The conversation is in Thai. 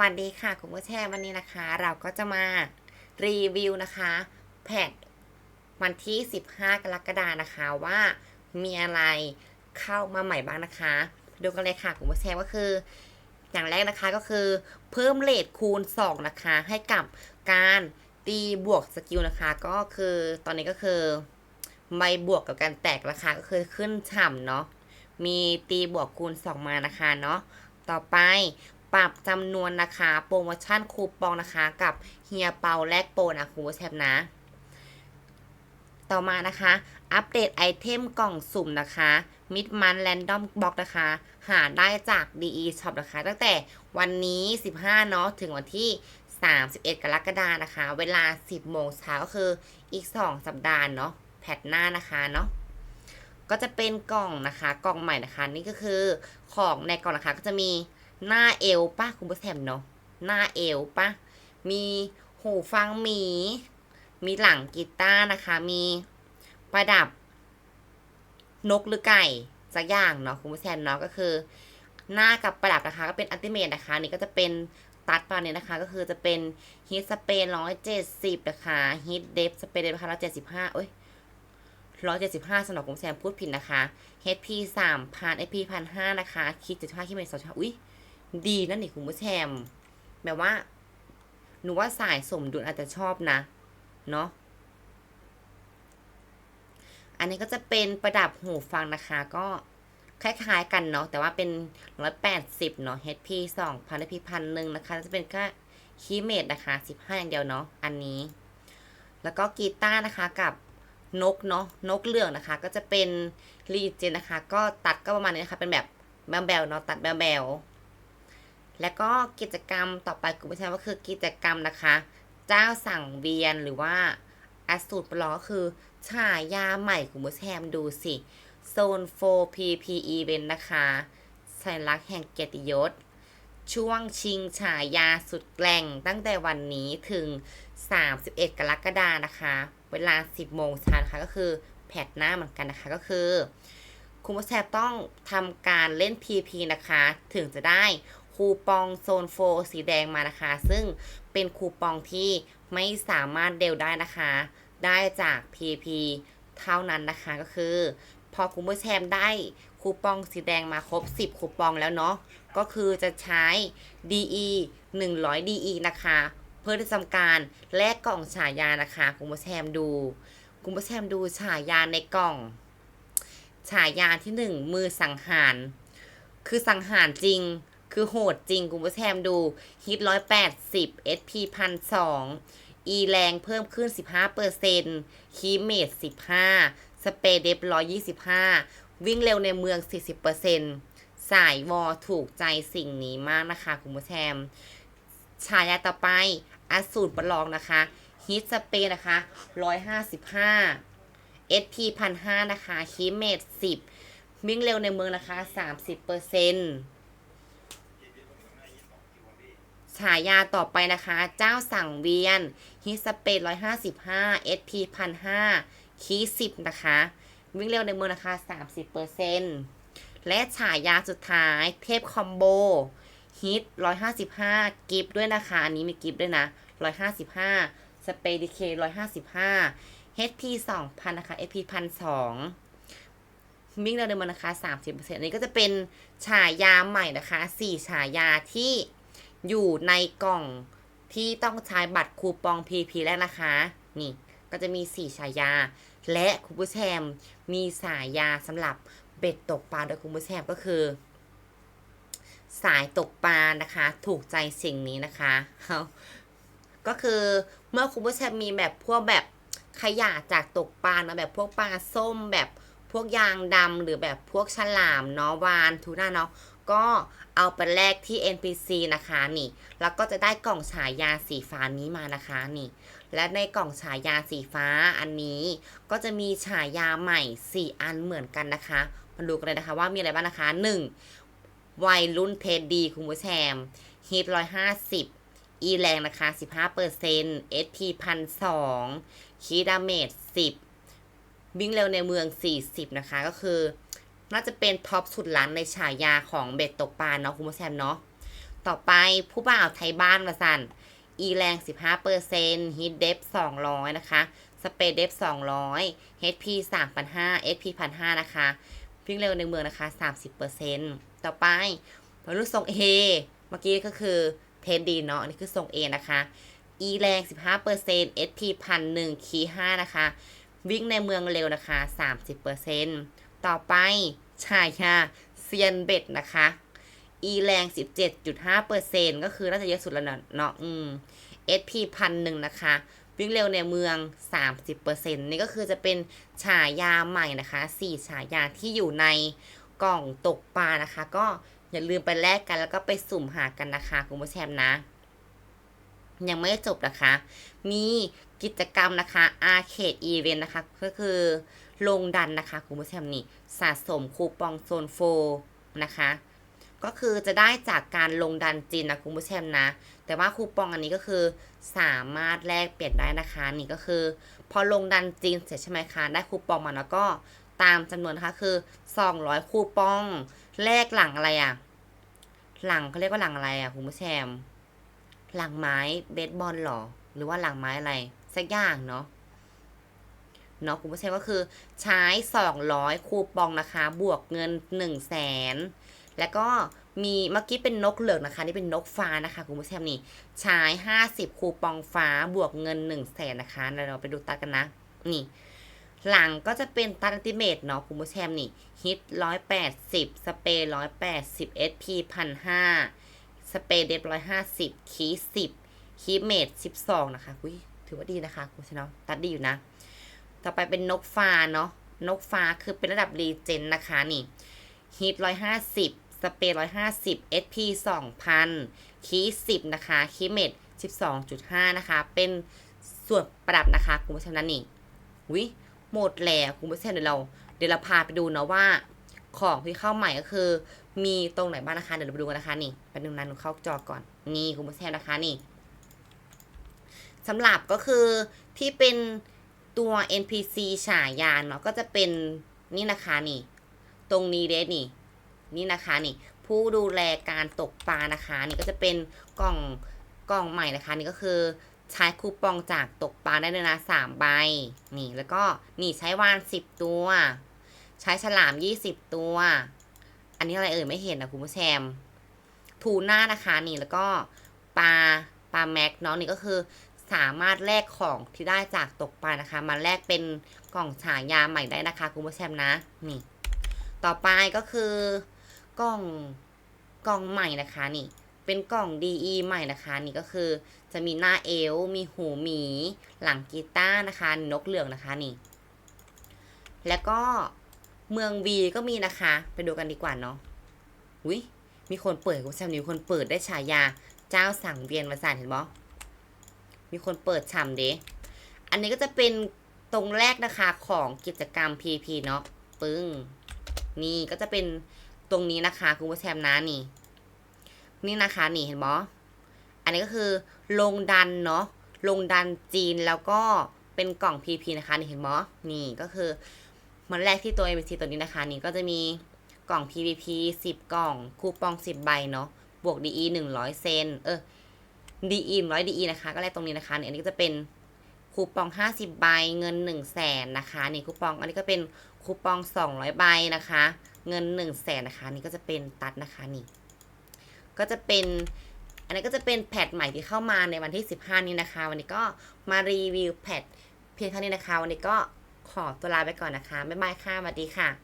วัสดีค่ะคุณผู้แชมวันนี้นะคะ เราก็จะมารีวิวนะคะแพทวันที่ 15 กรกฎานะคะว่ามีอะไรเข้ามาใหม่บ้างนะคะ ดูกันเลยค่ะคุณผู้ชมก็คือ อย่างแรกนะคะก็คือ เพิ่มเลทคูณ 2 นะคะ ให้กับการตีบวกสกิลนะคะ ก็คือตอนนี้ก็คือไม่บวกกับการแตกราคาก็คือขึ้นฉ่ำเนาะมีตีบวกคูณ 2 มานะคะเนาะต่อไป ปรับจำนวนนะคะโปรโมชั่นคูปองนะคะกับเฮียเปาแลกโปรนะคุณผู้ชมนะ ต่อมานะคะ อัปเดตไอเทมกล่องสุ่มนะคะมิดมันแรนดอมบ็อกนะคะ หาได้จาก DE Shop นะคะ ตั้งแต่วันนี้ 15เนาะถึงวันที่ 31 กรกฎานะคะ เวลา 10 โมงเช้าก็คืออีก 2 สัปดาห์เนาะแพทหน้านะคะเนาะก็จะเป็นกล่องนะคะ กล่องใหม่นะคะ นี่ก็คือของในกล่องนะคะก็จะมี หน้าเอวป้าคุณผู้ชมเนาะหน้าเอวป้ามีหูฟังหมี มีหลังกีตาร์นะคะ มีประดับ นกหรือไก่สักอย่างเนาะคุณผู้ชมเนาะก็คือ หน้ากับประดับนะคะ ก็เป็นอัลติเมทนะคะ นี่ก็จะเป็นตัดปาเนี่ยนะคะ ก็คือจะเป็นฮิตสเปนร้อยเจ็ดสิบนะคะฮิตเดฟสเปนเดฟนะคะร้อยเจ็ดสิบห้าเอ้ยร้อยเจ็ดสิบห้าสำหรับคุณแซมพูดผิดนะคะ HP สามพัน HP พันห้านะคะ คิดเจ็ดห้าคิดเป็นสองอุ้ย ดีนั่นนี่คุณผู้ชมแบบว่า หนูว่าสายสมดุลอาจจะชอบนะ เนาะอันนี้ก็จะเป็นประดับหูฟังนะคะ ก็คล้ายๆกันเนาะแต่ว่าเป็น 180 เนาะ HP 2,000 HP พันหนึ่งนะคะจะเป็นแค่คีเมดนะคะ 15 อย่างเดียวเนาะอันนี้ แล้วก็กีตาร์นะคะกับนกเนาะนกเหลืองนะคะ ก็จะเป็นรีเจนนะคะ ก็ตัดก็ประมาณนี้นะคะ เป็นแบบแบลๆเนาะตัดแบลๆ แล้วก็กิจกรรมต่อไปคุณผู้ชมก็คือกิจกรรมนะคะ เจ้าสั่งเวียนหรือว่าอสูตรปลอก็คือฉายาใหม่คุณผู้ชมดูสิโซน 4 PPE เป็นนะคะสัญลักษณ์แห่งเกียรติยศ ช่วงชิงฉายาสุดแกล่งตั้งแต่วันนี้ถึง 31 กรกฎานะคะ เวลา 10 โมงเช้านะคะก็คือแพทหน้าเหมือนกันนะคะก็คือ คุณผู้ชมต้องทำการเล่น PP นะคะ ถึงจะได้ คูปองโซน4สีแดงมานะคะ ซึ่งเป็นคูปองที่ไม่สามารถเดลได้นะคะ ได้จาก PP เท่านั้นนะคะก็คือ พอคุณผู้ชมได้คูปองสีแดงมาครบ 10 คูปองแล้วเนาะก็คือจะใช้ DE 100 DE นะคะ เพื่อที่ทำการแลกกล่องฉายานะคะคุณผู้ชมดู คุณผู้ชมดูฉายาในกล่อง ฉายาที่หนึ่งมือสังหาร คือสังหารจริง คือโหดจริงคุณผู้ชมดูฮิตร้อยแปดสิบ SP พันสองอีแรงเพิ่มขึ้น 15เปอร์เซ็นต์คีเมด15 สเปรย์เดฟ125 วิ่งเร็วในเมือง 40เปอร์เซ็นต์สายวอถูกใจสิ่งนี้มากนะคะ คุณผู้ชมฉายาต่อไปอสูตรประลองนะคะ ฮิตสเปร์นะคะ 155 SP พันห้านะคะคีเมด10 วิ่งเร็วในเมืองนะคะ 30เปอร์เซ็นต์ ฉายาต่อไปนะคะ เจ้าสั่งเวียนฮิสเปน155 SP พันห้าคีสิบนะคะ วิ่งเร็วในเมืองนะคะ30เปอร์เซ็นต์และฉายาสุดท้ายเทพคอมโบฮิต155กิฟด้วยนะคะ อันนี้มีกิฟด้วยนะ155สเปดิเค155 HP 2,000 นะคะ SP พันสองวิ่งเร็วในเมืองนะคะ 30%อันนี้ก็จะเป็นฉายาใหม่นะคะ 4 ฉายาที่ อยู่ในกล่องที่ต้องใช้บัตรคูปอง PP แล้วนะคะ นี่ก็จะมี 4 ฉายา และคุณผู้ชมมีสายยาสำหรับเบ็ดตกปลาโดยคุณผู้ชมก็คือ สายตกปลานะคะ ถูกใจสิ่งนี้นะคะเอาก็คือเมื่อคุณผู้ชมมีแบบพวกแบบขยะจากตกปลานะแบบพวกปลาส้มแบบพวกยางดำหรือแบบพวกฉลามเนาะวานทูน่าเนาะ ก็เอาไปแลกที่ NPC นะคะนี่ แล้วก็จะได้กล่องฉายาสีฟ้านี้มานะคะนี่ และในกล่องฉายาสีฟ้าอันนี้ ก็จะมีฉายาใหม่ 4 อันเหมือนกันนะคะ มาดูกันเลยนะคะว่ามีอะไรบ้างนะคะ 1. วัยรุ่นเทดดีคุณผู้ชมฮิต150อีแรงนะคะ 15% SP พันสองคีดาเมจ10 วิ่งเร็วในเมือง 40 นะคะ ก็คือ น่าจะเป็นท็อปสุดล้านในฉายาของเบ็ดตกปลาเนาะคุณผู้ชมเนาะต่อไปผู้บ่าวไทยบ้านมาสั่นอีแรง 15%ฮิตเดฟ200 นะคะ สเปรย์เดฟ200 HP 3,500 SP 1,500 นะคะ วิ่งเร็วในเมืองนะคะ 30%ต่อไปมารุ่นทรง A เมื่อกี้ก็คือเทนดีเนาะ อันนี้คือทรง A นะคะ E แรง 15% SP 1,001คี5นะคะ วิ่งในเมืองเร็วนะคะ 30%ต่อไป ใชายาเซียนเบ็ดนะคะ E แรง17.5%ก็คือน่าจะเยอะสุดแล้วเนาะเนาะอืม SP พันหนึ่งนะคะ วิ่งเร็วในเมือง 30%นี่ก็คือจะเป็นฉายาใหม่นะคะ 4 ฉายาที่อยู่ในกล่องตกปลานะคะ ก็อย่าลืมไปแลกกันแล้วก็ไปสุ่มหากันนะคะ คุณผู้ชมนะ ยังไม่จบนะคะ มีกิจกรรมนะคะ Arcade Event นะคะ ก็คือ ลงดันนะคะคุณผู้ชมนี่สะสมคูปองโซนโฟนะคะ ก็คือจะได้จากการลงดันจีนนะคุณผู้ชมนะ แต่ว่าคูปองอันนี้ก็คือสามารถแลกเปลี่ยนได้นะคะนี่ก็คือ พอลงดันจีนเสร็จใช่ไหมคะได้คูปองมาแล้วก็ตามจำนวนนะคะคือ 200 คูปองแลกหลังอะไรอะหลังเขาเรียกว่าหลังอะไรอะคุณผู้ชมหลังไม้เบสบอลหรอหรือว่าหลังไม้อะไรสักอย่างเนาะ เนาะคุณผู้ชมก็คือใช้ 200 คูปองนะคะ บวกเงิน 1 0 0 0 0แสนแล้วก็มีเมื่อกี้เป็นนกเหลืองนะคะ นี่เป็นนกฟ้านะคะคุณผู้ชมนี่ใช้ 50 คูปองฟ้าบวกเงิน 1 0 0 0 0แสนนะคะเดี๋ยวเราไปดูตัดกันนะ นี่ หลังก็จะเป็นตัดอัลติเมทเนาะคุณผู้ชมนี่ฮิต 180 สเปรย์180 SP 1,500สเปรย์เดฟ150 คี10คีเมท12 นะคะอุ้ยถือว่าดีนะคะคุณผู้ชมเนะตัดดีอยู่นะ ต่อไปเป็นนกฟ้าเนาะ นกฟ้าคือเป็นระดับรีเจนนะคะนี่ฮิตร้อยห้าสิบสเปรร้อยห้าสิบ SP สองพันคีสิบนะคะคีเมดสิบสองจุดห้านะคะ เป็นส่วนประดับนะคะคุณผู้ชมนั่นนี่วิหมดแล้วคุณผู้ชมเดี๋ยวเราเดี๋ยวเราพาไปดูเนาะว่า ของที่เข้าใหม่ก็คือ มีตรงไหนบ้างนะคะเดี๋ยวเราไปดูกันนะคะนี่แป๊บนึงนะหนูเข้าจอก่อนนี่คุณผู้ชมนะคะนี่สำหรับก็คือที่เป็น ตัว NPC ฉายาเนาะก็จะเป็นนี่นะคะนี่ ตรงนี้เดนี่ นี่นะคะนี่ ผู้ดูแลการตกปลานะคะ นี่ก็จะเป็นกล่องกล่องใหม่นะคะ นี่ก็คือใช้คูปองจากตกปลาได้เลยนะสามใบนี่แล้วก็นี่ใช้วานสิบตัว ใช้ฉลามยี่สิบตัว อันนี้อะไรเอ่ยไม่เห็นนะคุณผู้ชมทูน่านะคะนี่แล้วก็ปลาปลาแม็กเนาะนี่ก็คือ สามารถแลกของที่ได้จากตกปลานะคะ มาแลกเป็นกล่องฉายาใหม่ได้นะคะคุณผู้ชมนะนี่ ต่อไปก็คือกล่องกล่องใหม่นะคะนี่ เป็นกล่อง DE ใหม่นะคะ นี่ก็คือจะมีหน้าเอว มีหูหมี หลังกีตาร์นะคะ นกเหลืองนะคะนี่ แล้วก็เมือง V ก็มีนะคะ ไปดูกันดีกว่าเนาะอุ้ยมีคนเปิดคุณผู้ชมนี่มีคนเปิดได้ฉายาเจ้าสั่งเวียนมาสานเห็นบ่ มีคนเปิดฉ่ำเด้อันนี้ก็จะเป็นตรงแรกนะคะของกิจกรรม PP เนาะปึ้ง นี่ก็จะเป็นตรงนี้นะคะ คุณผู้ชมนะนี่ นี่นะคะนี่เห็นบออันนี้ก็คือลงดันเนาะลงดันจีนแล้วก็เป็นกล่อง PP นะคะนี่เห็นบอนี่ก็คือมันแรกที่ตัว MBC ตัวนี้นะคะ นี่ก็จะมีกล่อง PVP 10 กล่อง คูปอง 10 ใบเนาะบวก DE 100 เซนเออ DE 100 DE นะคะ ก็แรกตรงนี้นะคะเนี่ยอันนี้ก็จะเป็นคูปอง 50 ใบ เงิน 1 0 0 0 0แสนนะคะนี่คูปอง อันนี้ก็เป็นคูปอง 200 ใบนะคะ เงิน 1 0 0 0 0แสนนะคะ นี่ก็จะเป็นตัดนะคะนี่ ก็จะเป็น อันนี้ก็จะเป็นแพทใหม่ที่เข้ามาในวันที่ 15 นี้นะคะ วันนี้ก็มารีวิวแพทเพียงเท่านี้นะคะ วันนี้ก็ขอตัวลาไปก่อนนะคะ บ๊ายบายค่ะสวัสดีค่ะ